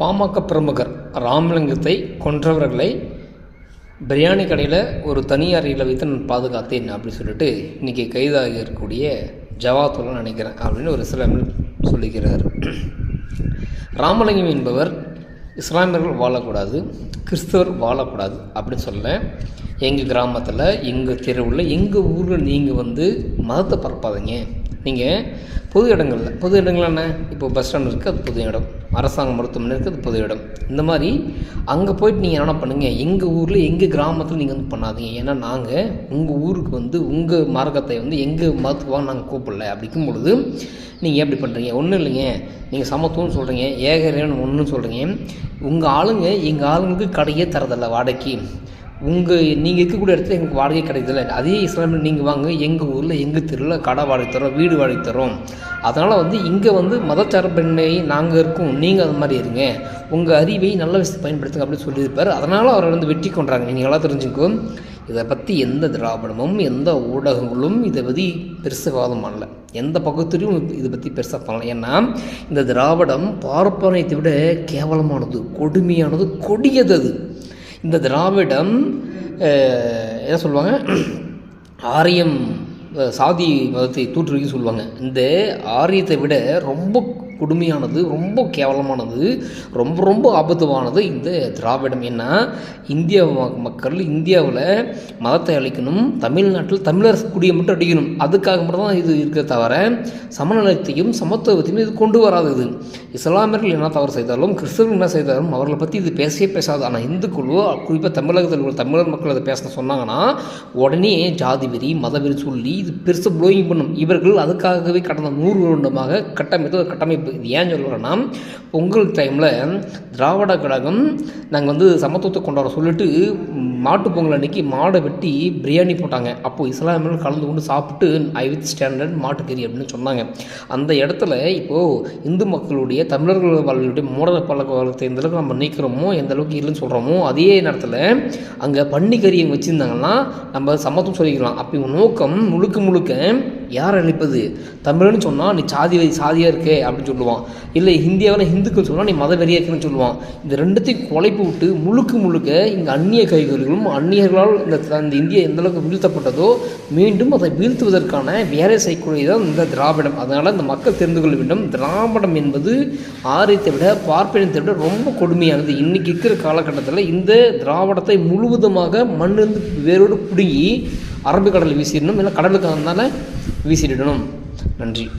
பாமக பிரமுகர் ராமலிங்கத்தை கொன்றவர்களை பிரியாணி கடையில் ஒரு தனி அறையில் வைத்து நான் பாதுகாத்தேன் அப்படின்னு சொல்லிட்டு இன்றைக்கி கைதாகி இருக்கக்கூடிய ஜவாத்துலன்னு நினைக்கிறேன் அப்படின்னு ஒரு இஸ்லாமியர் சொல்லிக்கிறார் ராமலிங்கம் என்பவர் இஸ்லாமியர்கள் வாழக்கூடாது கிறிஸ்தவர் வாழக்கூடாது அப்படின்னு சொல்ல எங்கள் கிராமத்தில் எங்கள் தெருவில் எங்கள் ஊரில் நீங்கள் வந்து மதத்தை பரப்பாதீங்க. நீங்கள் பொது இடங்களில் பொது இடங்கள் என்ன? இப்போ பஸ் ஸ்டாண்ட் இருக்குது அது பொது இடம். அரசாங்க மருத்துவமனை இருக்குது பொது இடம். இந்த மாதிரி அங்கே போயிட்டு நீங்கள் என்ன பண்ணுங்கள் எங்கள் ஊரில் எங்கள் கிராமத்தில் நீங்கள் வந்து பண்ணாதீங்க. ஏன்னா நாங்கள் உங்கள் ஊருக்கு வந்து உங்கள் மார்க்கத்தை வந்து எங்கள் மருத்துவம் நாங்கள் கூப்பிடல. அப்படிக்கும் பொழுது நீங்கள் எப்படி பண்ணுறீங்க ஒன்றும் இல்லைங்க. நீங்கள் சமத்துவம்னு சொல்கிறீங்க ஏகரேன்னு ஒன்றுன்னு சொல்கிறீங்க உங்கள் ஆளுங்க எங்கள் ஆளுங்களுக்கு கடையே தரதில்லை வாடகைக்கு. உங்கள் நீங்கள் இருக்கக்கூடிய இடத்துல எங்களுக்கு வாடகை கிடைக்கல அதே இஸ்லாமில் நீங்கள் வாங்க எங்கள் ஊரில் எங்கள் தெருவில் கடை வாடகை தரோம் வீடு வாடகை தரோம் அதனால் வந்து இங்கே வந்து மதச்சார்பின்மை நாங்கள் இருக்கோம் நீங்கள் அது மாதிரி இருங்க. உங்கள் அறிவை நல்ல விஷயத்தை பயன்படுத்துங்க அப்படின்னு சொல்லியிருப்பார். அதனால் அவரை வந்து வெற்றி கொண்டாங்க நீங்கள் எல்லாம் தெரிஞ்சுக்கோ இதை பற்றி எந்த திராவிடமும் எந்த ஊடகங்களும் இதை பற்றி பெருசாக வாதம் பண்ணல. எந்த பக்கத்துலையும் இதை பற்றி பெருசாக பண்ணலை. ஏன்னா இந்த திராவிடம் பார்ப்பனையத்தை விட கேவலமானது கொடுமையானது கொடியது அது. இந்த திராவிடம் என்ன சொல்லுவாங்க? ஆரியம் சாதி மதத்தை தூற்றுவிக்க சொல்லுவாங்க. இந்த ஆரியத்தை விட ரொம்ப கொடுமையானது ரொம்ப கேவலமானது ரொம்ப ரொம்ப ஆபத்துவானது இந்த திராவிடம். ஏன்னா இந்திய மக்கள் இந்தியாவில் மதத்தை அழிக்கணும் தமிழ்நாட்டில் தமிழரசு குடியை மட்டும் அடிக்கணும். அதுக்காக மட்டும் தான் இது இருக்க தவிர சமநலத்தையும் சமத்துவத்தையும் இது கொண்டு வராது இது இஸ்லாமியர்கள் என்ன தவறு செய்தாலும் கிறிஸ்தவர்கள் என்ன செய்தாலும் அவர்களை பற்றி இது பேசவே பேசாது. ஆனால் இந்துக்குழு குறிப்பாக தமிழகத்தில் உள்ள தமிழர் மக்கள் அதை பேச சொன்னாங்கன்னா உடனே ஜாதி வெறி மதவெறி சொல்லி இது பெருசு ப்ளோயிங் பண்ணும். இவர்கள் அதுக்காகவே கடந்த நூறு வருடமாக கட்டமைத்து கட்டமைப்பு இது ஏன் சொல்கிறேன்னா பொங்கல் டைமில் திராவிட கழகம் நாங்கள் வந்து சமத்துவத்தை கொண்டாட சொல்லிட்டு மாட்டு பொங்கல் அன்னைக்கு மாடை வெட்டி பிரியாணி போட்டாங்க. அப்போது இஸ்லாமியர்கள் கலந்து கொண்டு சாப்பிட்டு ஐ வித் ஸ்டாண்டர்ட் மாட்டுக்கறி அப்படின்னு சொன்னாங்க. அந்த இடத்துல இப்போது இந்து மக்களுடைய தமிழர்கள் வாழ்க்கையுடைய மூட பழக்க வழக்கத்தை எந்த அளவுக்கு நம்ம நீக்கிறோமோ எந்த அளவுக்கு இல்லைன்னு சொல்கிறோமோ அதே நேரத்தில் அங்கே பன்னிக்கறியை வச்சுருந்தாங்கன்னா நம்ம சமத்துவம் சொல்லிக்கலாம். அப்போ நோக்கம் முழுக்க முழுக்க யார் அழிப்பது தமிழ்னு சொன்னால் நீ சாதி சாதியாக இருக்கே அப்படின்னு சொல்லுவான். இல்லை இந்தியாவில் ஹிந்துக்கள் சொன்னால் நீ மதவெறியாக இருக்குன்னு சொல்லுவான். இந்த ரெண்டுத்தையும் குலைப்பு விட்டு முழுக்க முழுக்க இங்கே அந்நிய கைகளும் அந்நியர்களால் இந்த இந்த இந்தியா எந்த அளவுக்கு வீழ்த்தப்பட்டதோ மீண்டும் அதை வீழ்த்துவதற்கான வேலை செய்யக்கூடியதான் இந்த திராவிடம். அதனால் இந்த மக்கள் தெரிந்து கொள்ள வேண்டும். திராவிடம் என்பது ஆரியத்தை விட பார்ப்பனத்தை விட ரொம்ப கொடுமையானது. இன்றைக்கி இருக்கிற காலகட்டத்தில் இந்த திராவிடத்தை முழுவதுமாக மண்ணிருந்து வேரோடு பிடுங்கி அரபிக்கடலில் வீசிடணும். இல்லை கடலுக்கு அதனால் வீசிடணும். நன்றி.